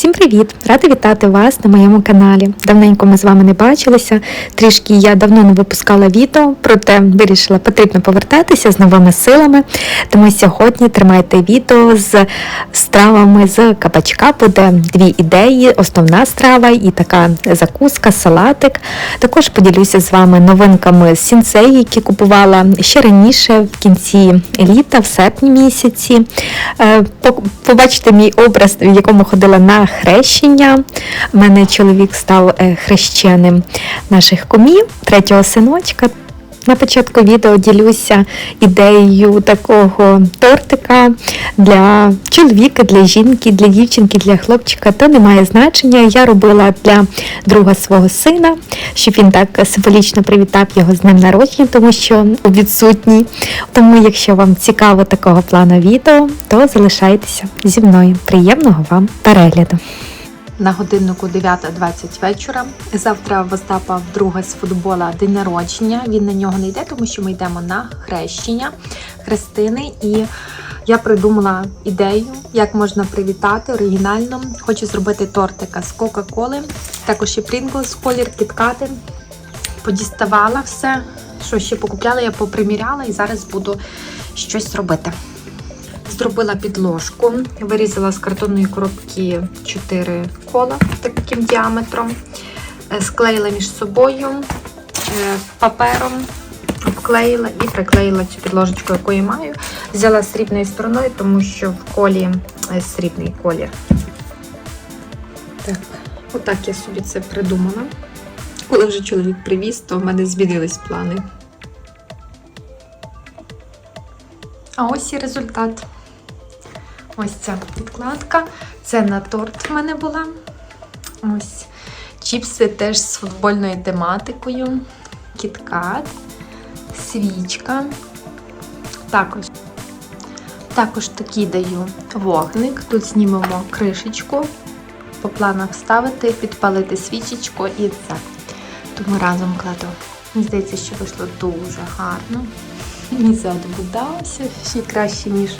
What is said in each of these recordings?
Всім привіт! Рада вітати вас на моєму каналі. Давненько ми з вами не бачилися. Трішки я давно не випускала відео, проте вирішила потрібно повертатися з новими силами. Тому сьогодні тримайте відео з стравами з кабачка. Буде дві ідеї: основна страва і така закуска, салатик. Також поділюся з вами новинками з сінцей, які купувала ще раніше, в кінці літа, в серпні місяці. Е, Побачите мій образ, в якому ходила на хрещення. У мене чоловік став е, хрещеним наших кумів, третього синочка. На початку відео ділюся ідеєю такого тортика для чоловіка, для жінки, для дівчинки, для хлопчика. То не має значення. Я робила для друга свого сина, щоб він так символічно привітав його з днем народження, тому що відсутній. Тому, якщо вам цікаво такого плану відео, то залишайтеся зі мною. Приємного вам перегляду! На годиннику 9.20 вечора. Завтра в Остапа вдруге з футбола день народження. Він на нього не йде, тому що ми йдемо на хрещення Христини. І я придумала ідею, як можна привітати оригінально. Хочу зробити тортика з Кока-Коли, також і Pringles, колір кіткати. Подіставала все, що ще покупляла, я поприміряла і зараз буду щось робити. Зробила підложку, вирізала з картонної коробки 4 кола таким діаметром, е, склеїла між собою е, папером, обклеїла і приклеїла цю підложечку, яку я маю. Взяла срібною стороною, тому що в колі е, срібний колір. Так, отак я собі це придумала. Коли вже чоловік привіз, то в мене змінились плани. А ось і результат. Ось ця підкладка. Це на торт в мене була. Ось. Чіпси теж з футбольною тематикою. Кіткат, свічка. Також. Також такий даю вогник. Тут знімемо кришечку. По планах вставити, підпалити свічечку і це. Тому разом кладу. Мені здається, що вийшло дуже гарно. Мені ззаду вдалося ще краще, ніж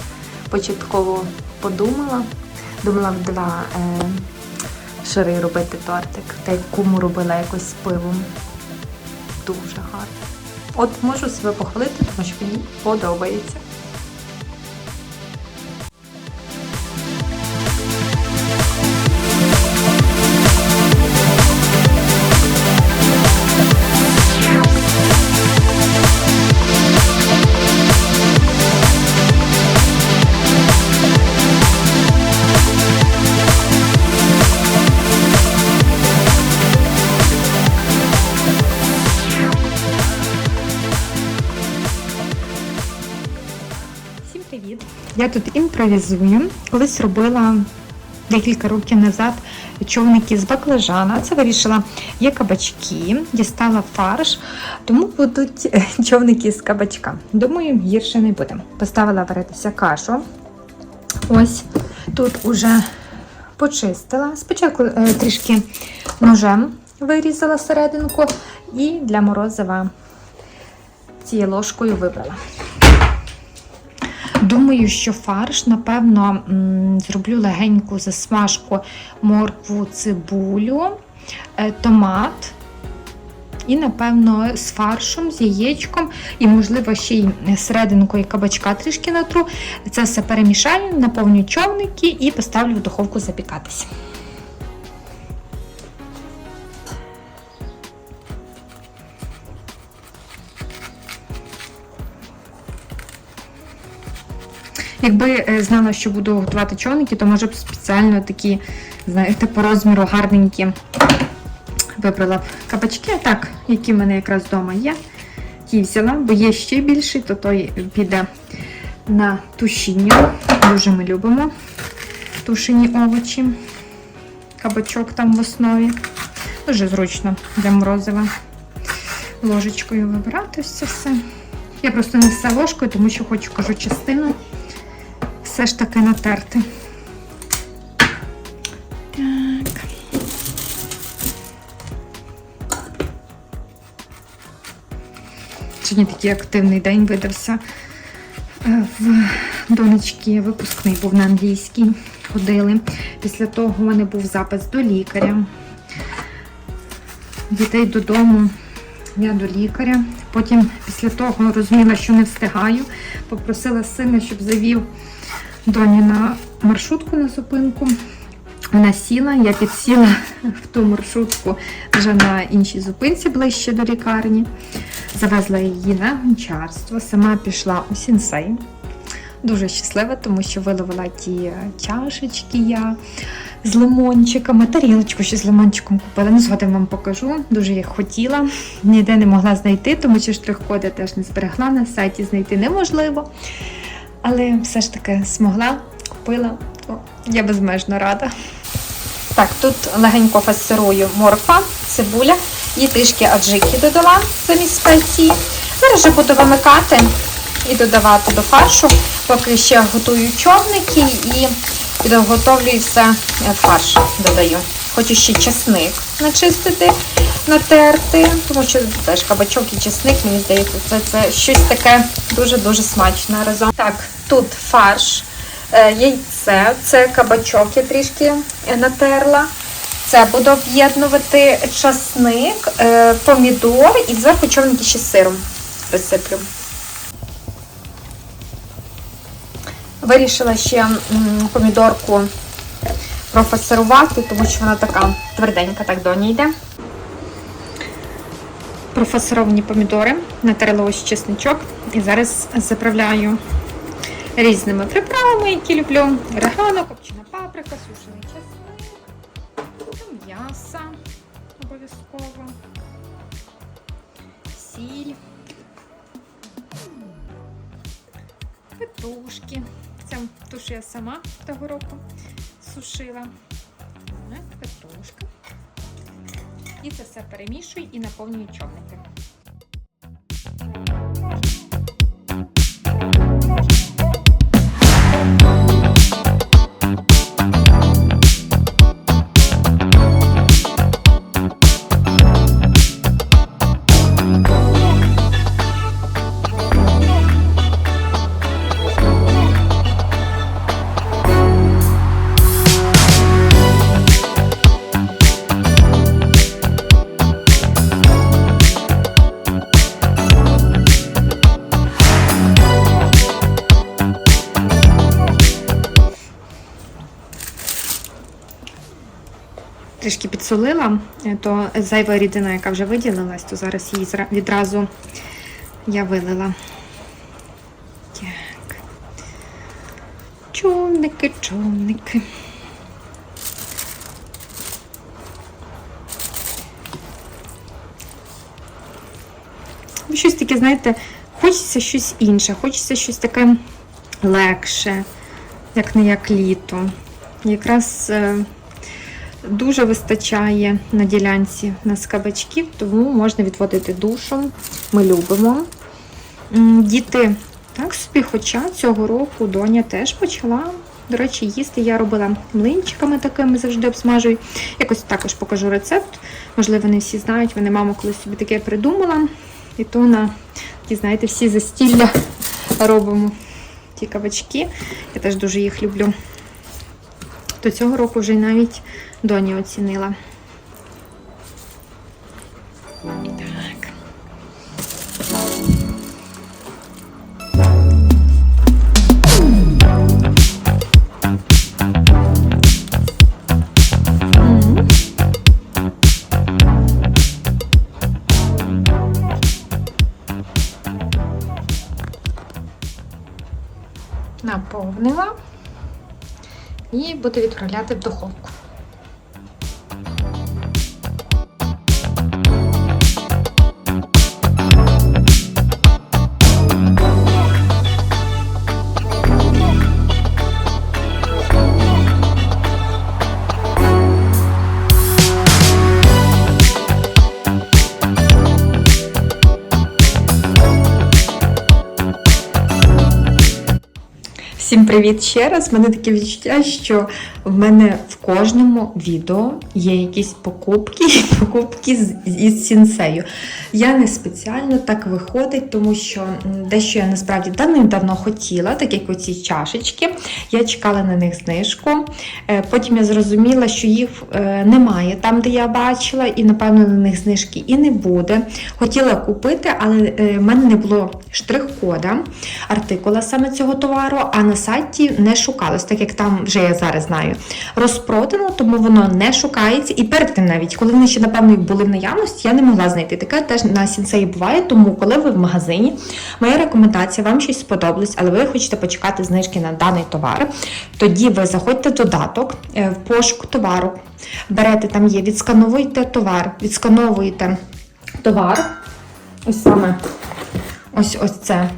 початково подумала. Думала в два е, шари робити тортик. Та й куму робила якось з пивом. Дуже гарно. От можу себе похвалити, тому що мені подобається. Привіт! Я тут імпровізую. Колись робила декілька років назад човники з баклажана. Це вирішила, є кабачки, дістала фарш, тому будуть е, човники з кабачка. Думаю, гірше не буде. Поставила варитися кашу. Ось тут уже почистила. Спочатку е, трішки ножем вирізала серединку і для морозива цією ложкою вибрала. Думаю, що фарш, напевно, зроблю легеньку засмажку моркву, цибулю, е, томат. І, напевно, з фаршем, з яєчком, і, можливо, ще й серединкою кабачка трішки натру. Це все перемішаю, наповню човники і поставлю в духовку запікатися. Якби е, знала, що буду готувати човники, то може б спеціально такі, знаєте, по розміру гарненькі вибрала кабачки, так, які в мене якраз вдома є. Ті взяла, бо є ще більший, то той піде на тушіння. Дуже ми любимо тушені овочі. Кабачок там в основі. Дуже зручно для морозива. Ложечкою вибирати це все. Я просто не все ложкою, тому що хочу кажу частину все ж таки натерти. Так. Сьогодні такий активний день видався е, в донечки випускний був на англійській. Ходили. Після того у мене був запис до лікаря. Дітей додому, я до лікаря. Потім після того розуміла, що не встигаю. Попросила сина, щоб завів доні на маршрутку на зупинку. Вона сіла, я підсіла в ту маршрутку вже на іншій зупинці ближче до лікарні. Завезла її на гончарство, сама пішла у сінсей. Дуже щаслива, тому що виловила ті чашечки я з лимончиками, тарілочку ще з лимончиком купила. Ну, згодом вам покажу. Дуже їх хотіла. Ніде не могла знайти, тому що штрих-коди теж не зберегла. На сайті знайти неможливо. Але все ж таки змогла, купила. О, я безмежно рада. Так, тут легенько фасирую морква, цибуля і трішки аджики додала замість спеції. Зараз вже буду вимикати і додавати до фаршу, поки ще готую човники і підготовлюю все фарш додаю. Хочу ще чесник начистити, натерти, тому що теж кабачок і чесник, мені здається, це, це щось таке дуже-дуже смачне разом. Так, тут фарш, е, яйце, це кабачок я трішки е, натерла. Це буду об'єднувати часник, е, помідор і зверху човники ще сиром присиплю. Вирішила ще помідорку профасирувати, тому що вона така тверденька, так доні йде. Профасоровані помідори, натерла ось чесничок і зараз заправляю різними приправами, які люблю. Регано, копчена паприка, сушений чесник, м'ясо обов'язково, сіль, петрушки. Це ту, що я сама того року сушила. Так, Петрушка. І це все перемішую і наповнюю човники. Підсолила, е, то зайва рідина, яка вже виділилась, то зараз її відразу я вилила. Так. Човники, човники. Ну, Щось таке, знаєте, хочеться щось інше, хочеться щось таке легше, як не як літо. Якраз е, дуже вистачає на ділянці нас кабачків, тому можна відводити душом. Ми любимо. Діти так собі, хоча цього року доня теж почала. До речі, їсти я робила млинчиками такими завжди обсмажую. Якось також покажу рецепт. Можливо, не всі знають, мене мама колись собі таке придумала. І то на знаєте, всі застілля робимо ті кабачки. Я теж дуже їх люблю. То цього року вже навіть доні оцінила. І буду відправляти в духовку. Привіт ще раз. Мене таке відчуття, що в мене в кожному відео є якісь покупки, покупки з, із сінсею. Я не спеціально так виходить, тому що дещо я насправді давним-давно хотіла, так як оці чашечки. Я чекала на них знижку. Е, Потім я зрозуміла, що їх е, немає там, де я бачила, і напевно на них знижки і не буде. Хотіла купити, але е, в мене не було штрих-кода артикула саме цього товару, а на сайті не шукалось, так як там вже я зараз знаю. Розпродано, тому воно не шукається. І перед тим навіть, коли вони ще, напевно, були в наявності, я не могла знайти. Таке теж на сінсеї буває. Тому, коли ви в магазині, моя рекомендація, вам щось сподобалось, але ви хочете почекати знижки на даний товар, тоді ви заходьте в додаток е, в пошук товару, берете там є, відскановуєте товар, відскановуєте товар. Ось саме ось ось це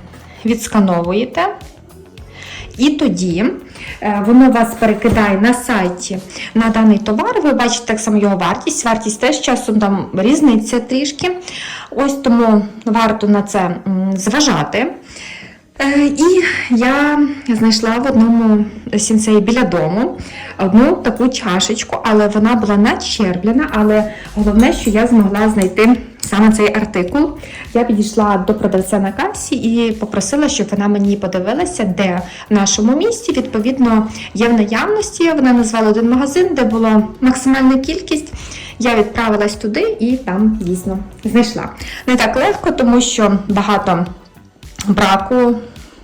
відскановуєте. І тоді е, воно вас перекидає на сайті на даний товар. Ви бачите так само його вартість. Вартість теж часом там різниця трішки. Ось тому варто на це зважати. Е, І я знайшла в одному сінцеї біля дому одну таку чашечку, але вона була начерблена. Але головне, що я змогла знайти саме цей артикул. Я підійшла до продавця на касі і попросила, щоб вона мені подивилася, де в нашому місті відповідно є в наявності. Вона назвала один магазин, де була максимальна кількість. Я відправилась туди і там дійсно знайшла. Не так легко, тому що багато браку.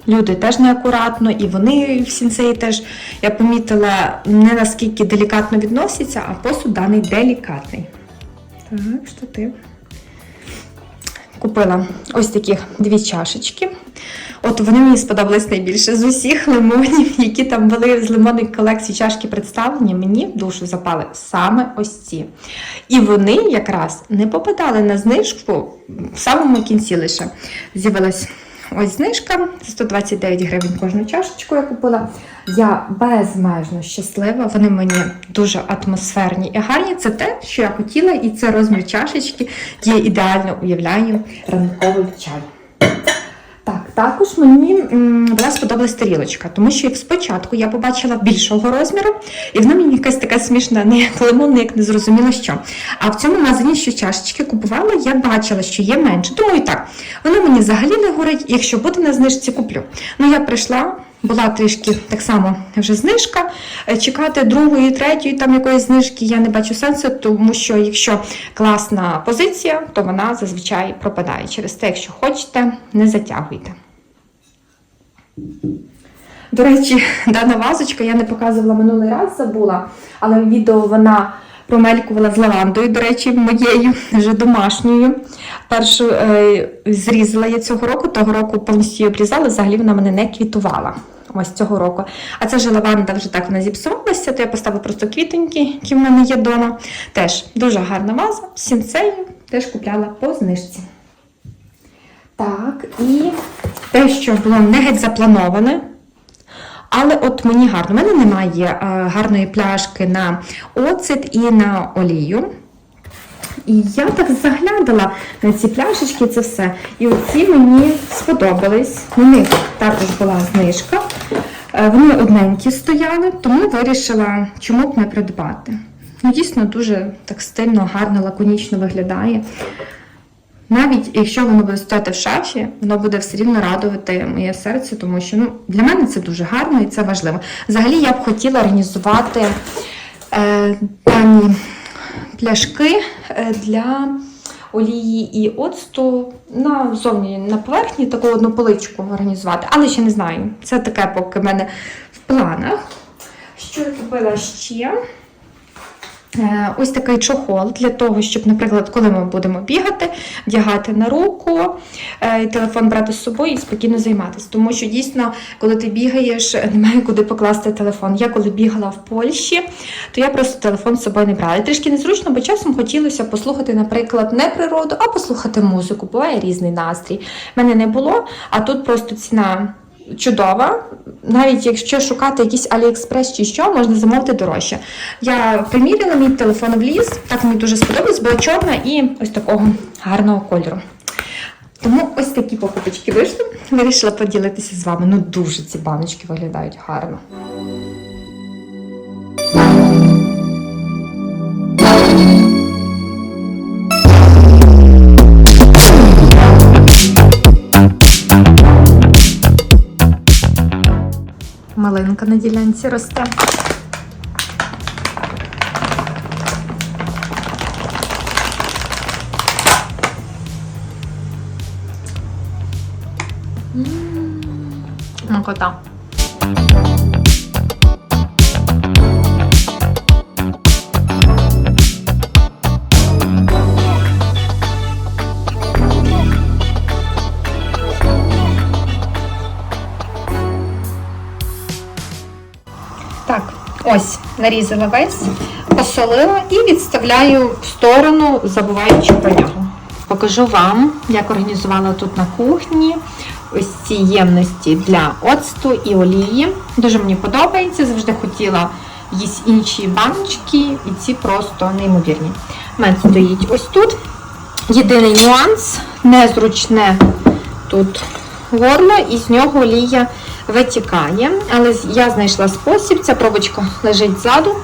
Люди теж неакуратно, і вони в сінсеї теж, я помітила, не наскільки делікатно відносяться, а посуд даний делікатний. Так, штатив. Купила ось таких дві чашечки. От вони мені сподобались найбільше з усіх лимонів, які там були з лимонних колекцій чашки представлені. Мені в душу запали саме ось ці. І вони якраз не попадали на знижку в самому кінці лише з'явилась. Ось знижка 129 гривень кожну чашечку я купила. Я безмежно щаслива. Вони мені дуже атмосферні і гарні. Це те, що я хотіла, і це розмір чашечки. Я ідеально уявляю ранковий чай. Так, також мені була сподобалась тарілочка, тому що спочатку я побачила більшого розміру, і вона мені якась така смішна, не як лимонна, як не зрозуміло що. А в цьому магазині, що чашечки купувала, я бачила, що є менше. Думаю, так, воно мені взагалі не горить, якщо буде на знижці, куплю. Ну я прийшла. Була трішки так само вже знижка. Е, Чекати другої, третьої там якоїсь знижки я не бачу сенсу, тому що якщо класна позиція, то вона зазвичай пропадає. Через те, якщо хочете, не затягуйте. До речі, дана вазочка я не показувала минулий раз, забула, але в відео вона промелькувала з лавандою, до речі, моєю вже домашньою. Першу е, зрізала я цього року, того року повністю її обрізала, взагалі вона мене не квітувала. Ось цього року. А це вже лаванда вже так вона зіпсувалася, то я поставила просто квітоньки, які в мене є вдома. Теж дуже гарна ваза, сінцею, теж купляла по знижці. Так, і те, що було не геть заплановане, але от мені гарно. У мене немає е, гарної пляшки на оцет і на олію. І я так заглядала на ці пляшечки, це все. І оці мені сподобались. На них також була знижка. Е, Вони одненькі стояли, тому вирішила, чому б не придбати. Ну, дійсно, дуже так стильно, гарно, лаконічно виглядає. Навіть якщо воно буде стояти в шафі, воно буде все рівно радувати моє серце, тому що ну, для мене це дуже гарно і це важливо. Взагалі я б хотіла організувати е, дані пляшки е, для олії і оцту на зовні на поверхні таку одну поличку організувати, але ще не знаю. Це таке поки в мене в планах. Що я купила ще? Е, Ось такий чохол для того, щоб, наприклад, коли ми будемо бігати, вдягати на руку, е, телефон брати з собою і спокійно займатися. Тому що дійсно, коли ти бігаєш, немає куди покласти телефон. Я коли бігала в Польщі, то я просто телефон з собою не брала. І трішки незручно, бо часом хотілося послухати, наприклад, не природу, а послухати музику. Буває різний настрій. У мене не було, а тут просто ціна. Чудова, навіть якщо шукати якийсь Аліекспрес чи що, можна замовити дорожче. Я приміряла мій телефон в ліс, так мені дуже сподобалось, бо чорна і ось такого гарного кольору. Тому ось такі покупочки вийшли. Вирішила поділитися з вами. Ну дуже ці баночки виглядають гарно. Малинка на ділянці росте. Макота. Ось нарізала весь, посолила і відставляю в сторону, забуваючи про нього. Покажу вам, як організувала тут на кухні ось ці ємності для оцту і олії. Дуже мені подобається. Завжди хотіла якісь інші баночки, і ці просто неймовірні. Мед стоїть ось тут. Єдиний нюанс незручне тут горло, і з нього олія витікає. Але я знайшла спосіб, ця пробочка лежить ззаду.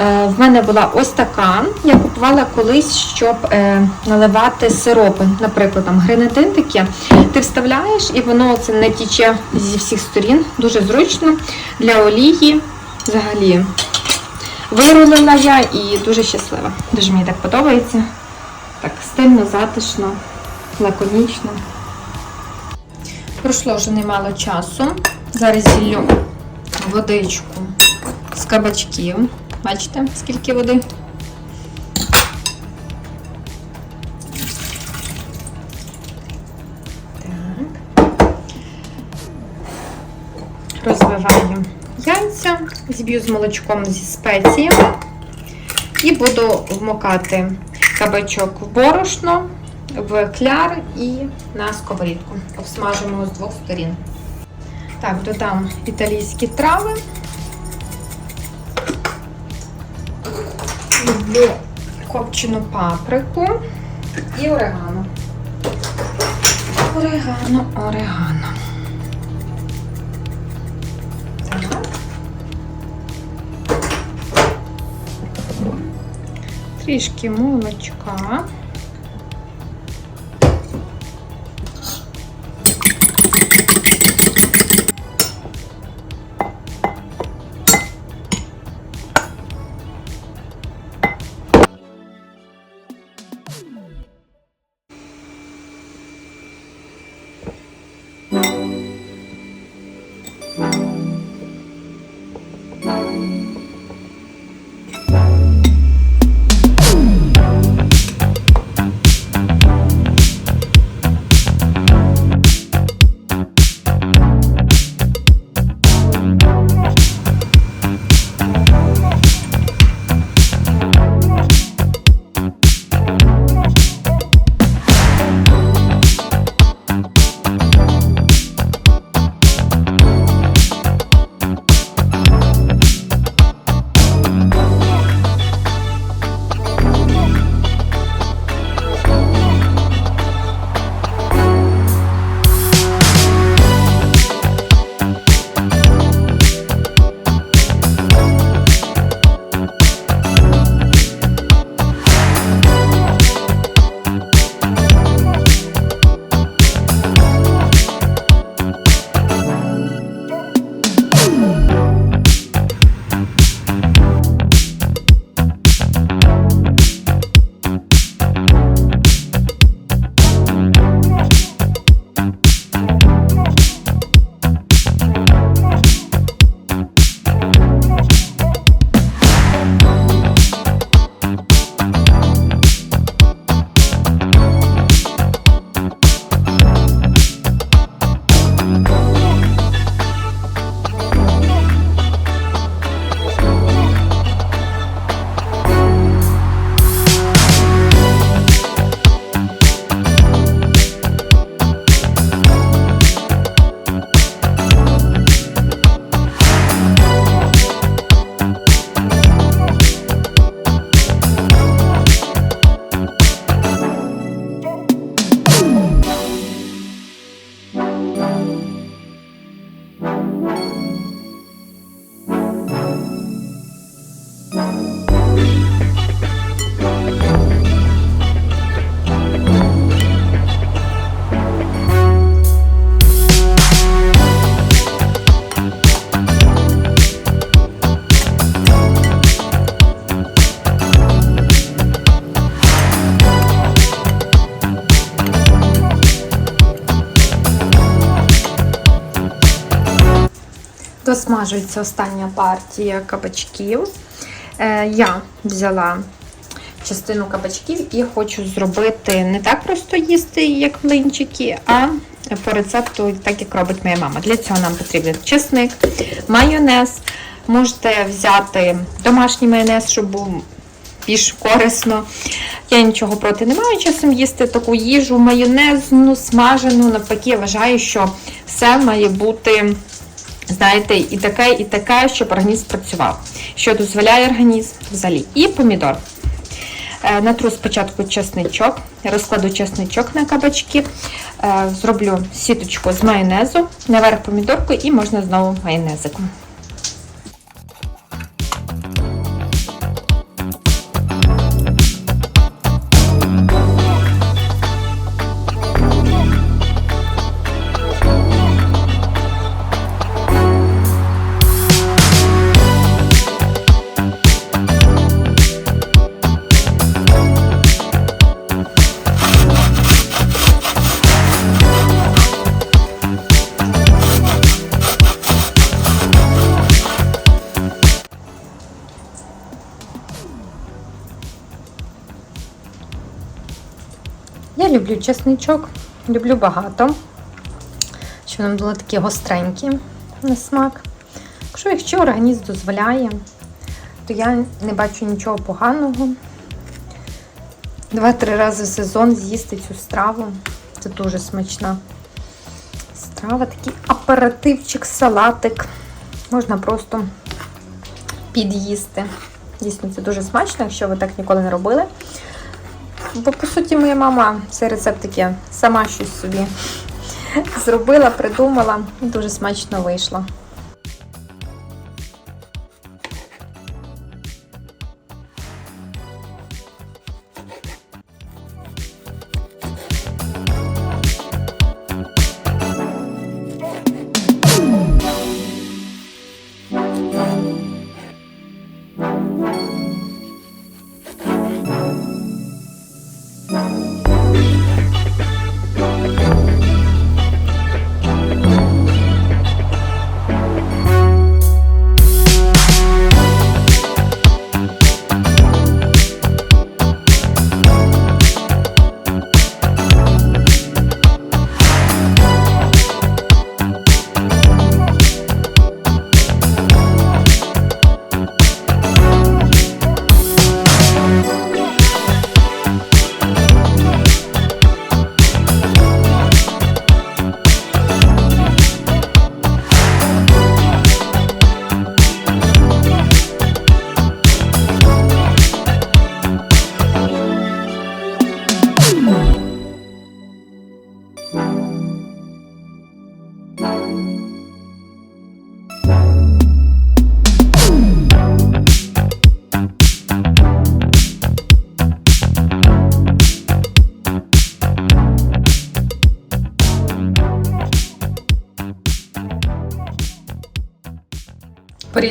Е, В мене була ось така. Я купувала колись, щоб е, наливати сиропи. Наприклад, там гренадин таке. Ти вставляєш і воно це не тіче зі всіх сторін. Дуже зручно для олії. Взагалі вирулила я і дуже щаслива. Дуже мені так подобається. Так стильно, затишно, лаконічно. Пройшло вже немало часу. Зараз зіллю водичку з кабачків. Бачите, скільки води? Так. Розбиваю яйця, зіб'ю з молочком зі спеціями і буду вмокати кабачок в борошно, в кляр і на сковорідку. Обсмажимо з двох сторін. Так, додам італійські трави. Люблю копчену паприку і орегано. Орегано, орегано. Так. Трішки молочка. Досмажується остання партія кабачків. Е, я взяла частину кабачків і хочу зробити не так просто їсти, як млинчики, а по рецепту, так як робить моя мама. Для цього нам потрібен чесник, майонез. Можете взяти домашній майонез, щоб був більш корисно. Я нічого проти не маю часом їсти таку їжу, майонезну, смажену. Навпаки, я вважаю, що все має бути, знаєте, і таке, і таке, щоб організм працював. Що дозволяє організм взагалі. І помідор. Е, Натру спочатку чесничок, розкладу чесничок на кабачки, е, зроблю сіточку з майонезу, наверх помідорку і можна знову майонезиком. Чесничок, люблю багато, щоб вони були такі гостренькі на смак. Якщо якщо організм дозволяє, то я не бачу нічого поганого. Два-три рази в сезон з'їсти цю страву. Це дуже смачна страва, такий аперативчик, салатик. Можна просто під'їсти. Дійсно, це дуже смачно, якщо ви так ніколи не робили. Бо, по суті, моя мама цей рецепт таке сама щось собі зробила, придумала і дуже смачно вийшло.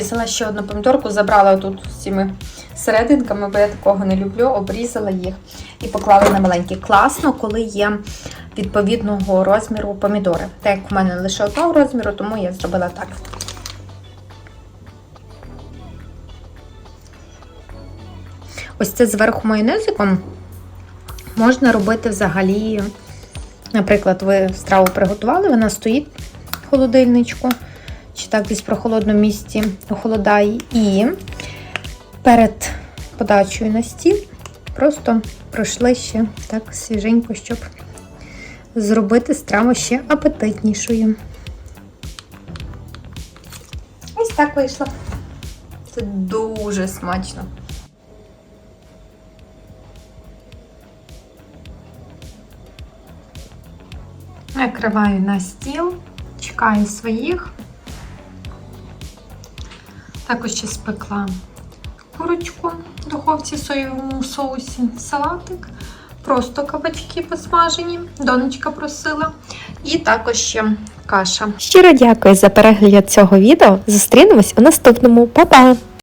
Порізала ще одну помідорку, забрала тут з цими серединками, бо я такого не люблю, обрізала їх і поклала на маленькі. Класно, коли є відповідного розміру помідори. Так як в мене лише одного розміру, тому я зробила так. Ось це зверху майонезиком можна робити взагалі. Наприклад, ви страву приготували, вона стоїть в холодильничку, чи так десь в прохолодному місці охолодає. І перед подачею на стіл просто пройшли ще так свіженько, щоб зробити страву ще апетитнішою. Ось так вийшло. Це дуже смачно. Накриваю на стіл, чекаю своїх. Також ще спекла курочку в духовці в соєвому соусі, салатик, просто кабачки посмажені, донечка просила. І також ще каша. Щиро дякую за перегляд цього відео. Зустрінемось у наступному. Па-па!